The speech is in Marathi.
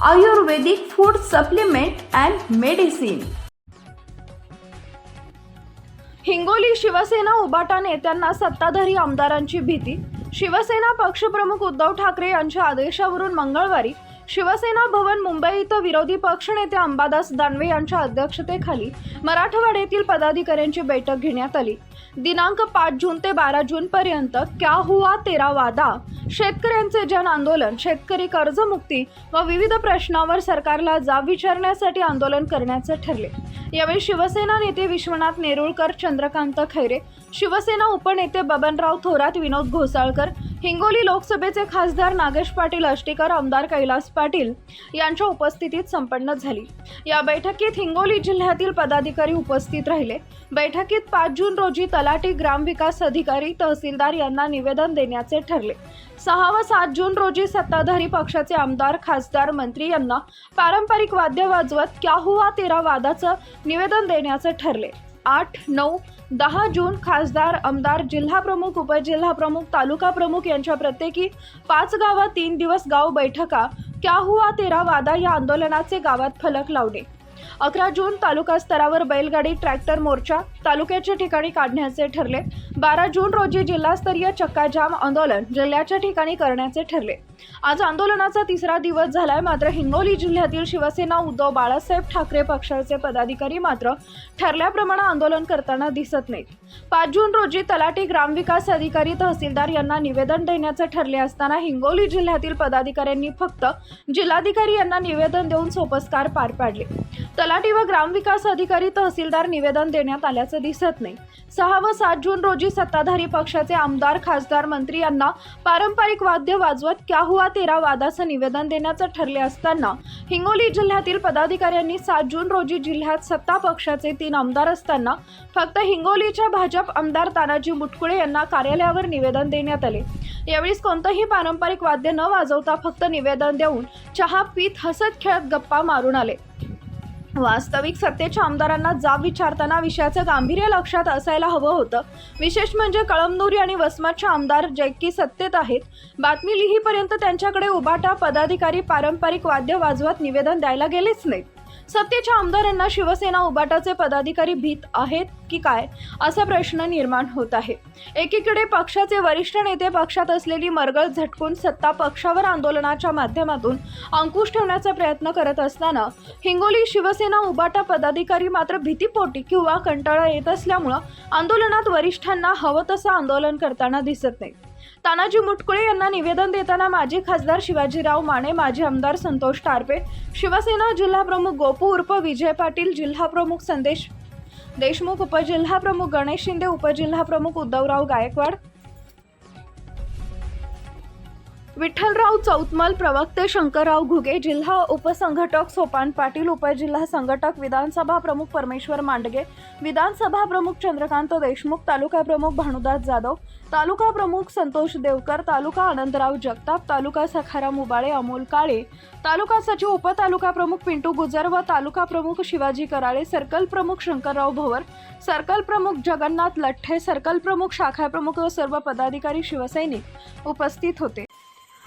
Ayurvedic food supplement and medicine Hingoli Shiv Sena उबाटा नेत्यांना सत्ताधारी आमदारांची भीती. शिवसेना पक्षप्रमुख उद्धव ठाकरे यांच्या आदेशावरून मंगळवारी शिवसेना भवन मुंबई इथं विरोधी पक्षनेते अंबादास दानवे यांच्या अध्यक्षतेखाली मराठवाड्यातील पदाधिकाऱ्यांची बैठक घेण्यात आली. दिनांक पाच जून ते बारा जून पर्यंत क्या हुआ तेरा वादा? शेतकऱ्यांचे जन आंदोलन शेतकरी कर्जमुक्ती व विविध प्रश्नावर सरकारला जाब विचारण्यासाठी आंदोलन करण्याचे ठरले. यावेळी शिवसेना नेते विश्वनाथ नेरुळकर चंद्रकांत खैरे शिवसेना उपनेते बबनराव थोरात विनोद घोसाळकर हिंगोली लोकसभेचे खासदार नागेश पाटील अष्टीकर आमदार कैलास पाटील यांच्या उपस्थितीत संपन्न झाली. या बैठकीत हिंगोली जिल्ह्यातील पदाधिकारी उपस्थित राहिले. बैठकीत पाच जून रोजी तलाटी ग्रामविकास अधिकारी तहसीलदार यांना निवेदन देण्याचे ठरले. सहा व सात जून रोजी सत्ताधारी पक्षाचे आमदार खासदार मंत्री यांना पारंपरिक वाद्य वाजवत क्या हुआ तेरा वादाचं निवेदन देण्याचे ठरले. आठ नऊ दहा जून खासदार आमदार जिल्हा प्रमुख उपजिल्हा प्रमुख तालुका प्रमुख यांच्या प्रत्येकी पाच गावात तीन दिवस गाव बैठका क्या हुआ तेरा वादा या आंदोलनाचे गावात फलक लावणे. अकरा जून तालुका स्तरावर बैलगाडी ट्रॅक्टर मोर्चा तालुक्याच्या ठिकाणी काढण्याचे ठरले. बारा जून रोजी जिल्हास्तरीय चक्काजाम आंदोलन जिल्ह्याच्या ठिकाणी करण्याचे ठरले. आज आंदोलनाचा तिसरा दिवस झालाय. मात्र हिंगोली जिल्ह्यातील शिवसेना उद्धव बाळासाहेब ठाकरे पक्षाचे पदाधिकारी मात्र ठरल्याप्रमाणे आंदोलन करताना दिसत नाहीत. पाच जून रोजी तलाठी ग्रामविकास अधिकारी तहसीलदार यांना निवेदन देण्याचे ठरले असताना हिंगोली जिल्ह्यातील पदाधिकाऱ्यांनी फक्त जिल्हाधिकारी यांना निवेदन देऊन सोपस्कार पार पाडले. तलाठी व ग्रामविकास अधिकारी तहसीलदार निवेदन देण्यात आल्याचे दिसत नाही. सहा व सात जून रोजी सत्ताधारी पक्षाचे आमदार खासदार मंत्री यांना पारंपरिक वाद्य वाजवत क्या हुआ तेरा वादाचं निवेदन देण्याचं ठरले असताना हिंगोली जिल्ह्यातील पदाधिकाऱ्यांनी सात जून रोजी जिल्ह्यात सत्ता पक्षाचे तीन आमदार असताना फक्त हिंगोलीच्या भाजप आमदार तानाजी मुटकुळे यांना कार्यालयावर निवेदन देण्यात आले. यावेळी कोणतंही पारंपरिक वाद्य न वाजवता फक्त निवेदन देऊन चहा पीत हसत खेळत गप्पा मारून आले. वास्तविक सत्तेच्या आमदारांना जाब विचारताना विषयाचं गांभीर्य लक्षात असायला हवं होतं. विशेष म्हणजे कळमनुरी आणि वसमतचे आमदार जे की सत्तेत आहेत बातमी लिहीपर्यंत त्यांच्याकडे उबाटा पदाधिकारी पारंपरिक वाद्य वाजवत निवेदन द्यायला गेलेच नाहीत. सत्तेच्या आमदारांना शिवसेना उबाटाचे पदाधिकारी भीत आहेत की काय असा प्रश्न निर्माण होत आहे. एकीकडे पक्षाचे वरिष्ठ नेते पक्षात असलेली मरगळ झटकून सत्ता पक्षावर आंदोलनाच्या माध्यमातून अंकुश ठेवण्याचा प्रयत्न करत असताना हिंगोली शिवसेना उबाटा पदाधिकारी मात्र भीतीपोटी किंवा कंटाळा येत असल्यामुळं आंदोलनात वरिष्ठांना हवं तसं आंदोलन करताना दिसत नाही. तानाजी मुटकुळे यांना निवेदन देताना माजी खासदार शिवाजीराव माने माजी आमदार संतोष टारपे शिवसेना जिल्हाप्रमुख गोपू उर्फ विजय पाटील जिल्हाप्रमुख संदेश देशमुख उपजिल्हाप्रमुख गणेश शिंदे उपजिल्हाप्रमुख उद्धवराव गायकवाड विठ्ठलराव चौतमल प्रवक्ते शंकरराव घुगे जिल्हा उपसंघटक सोपान पाटील उपजिल्हा संघटक विधानसभा प्रमुख परमेश्वर मांडगे विधानसभा प्रमुख चंद्रकांत देशमुख तालुका प्रमुख भानुदास जाधव तालुका प्रमुख संतोष देवकर तालुका आनंदराव जगताप तालुका सखाराम उबाळे अमोल काळे तालुका सचिव उपतालुका प्रमुख पिंटू गुजर व तालुका प्रमुख शिवाजी कराळे सर्कल प्रमुख शंकरराव भवर सर्कल प्रमुख जगन्नाथ लठ्ठे सर्कल प्रमुख शाखा प्रमुख व सर्व पदाधिकारी शिवसैनिक उपस्थित होते.